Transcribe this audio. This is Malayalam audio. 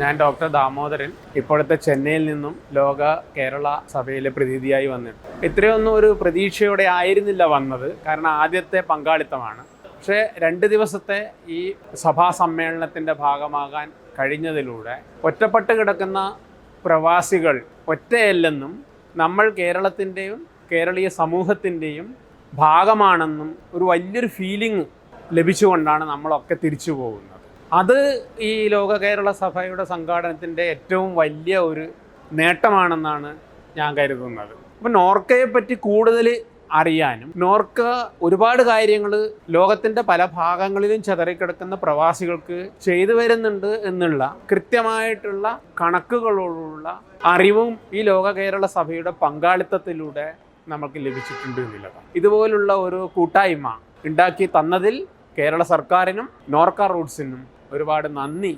ഞാൻ ഡോക്ടർ ദാമോദരൻ. ഇപ്പോഴത്തെ ചെന്നൈയിൽ നിന്നും ലോക കേരള സഭയിലെ പ്രതിനിധിയായി വന്നിട്ടുണ്ട് ഇത്രയൊന്നും ഒരു പ്രതീക്ഷയോടെ ആയിരുന്നില്ല വന്നത്. കാരണം ആദ്യത്തെ പങ്കാളിത്തമാണ്. പക്ഷേ രണ്ട് ദിവസത്തെ ഈ സഭാ സമ്മേളനത്തിന്റെ ഭാഗമാകാൻ കഴിഞ്ഞതിലൂടെ ഒറ്റപ്പെട്ട് കിടക്കുന്ന പ്രവാസികൾ ഒറ്റയല്ലെന്നും നമ്മൾ കേരളത്തിന്റെയും കേരളീയ സമൂഹത്തിന്റെയും ഭാഗമാണെന്നും ഒരു വലിയൊരു ഫീലിംഗ് ലഭിച്ചുകൊണ്ടാണ് നമ്മളൊക്കെ തിരിച്ചു പോകുന്നത്. അത് ഈ ലോക കേരള സഭയുടെ സംഘാടനത്തിന്റെ ഏറ്റവും വലിയ ഒരു നേട്ടമാണെന്നാണ് ഞാൻ കരുതുന്നത്. അപ്പം നോർക്കയെ പറ്റി കൂടുതൽ അറിയാനും നോർക്ക ഒരുപാട് കാര്യങ്ങൾ ലോകത്തിന്റെ പല ഭാഗങ്ങളിലും ചതറിക്കിടക്കുന്ന പ്രവാസികൾക്ക് ചെയ്തു വരുന്നുണ്ട് എന്നുള്ള കൃത്യമായിട്ടുള്ള കണക്കുകളോടുള്ള അറിവും ഈ ലോക കേരള സഭയുടെ പങ്കാളിത്തത്തിലൂടെ നമുക്ക് ലഭിച്ചിട്ടുണ്ട് എന്നുള്ളത് ഇതുപോലുള്ള ഒരു കൂട്ടായ്മ ഉണ്ടാക്കി തന്നതിൽ കേരള സർക്കാരിനും നോർക്ക റൂട്ട്സിനും ഒരുപാട് നന്ദി.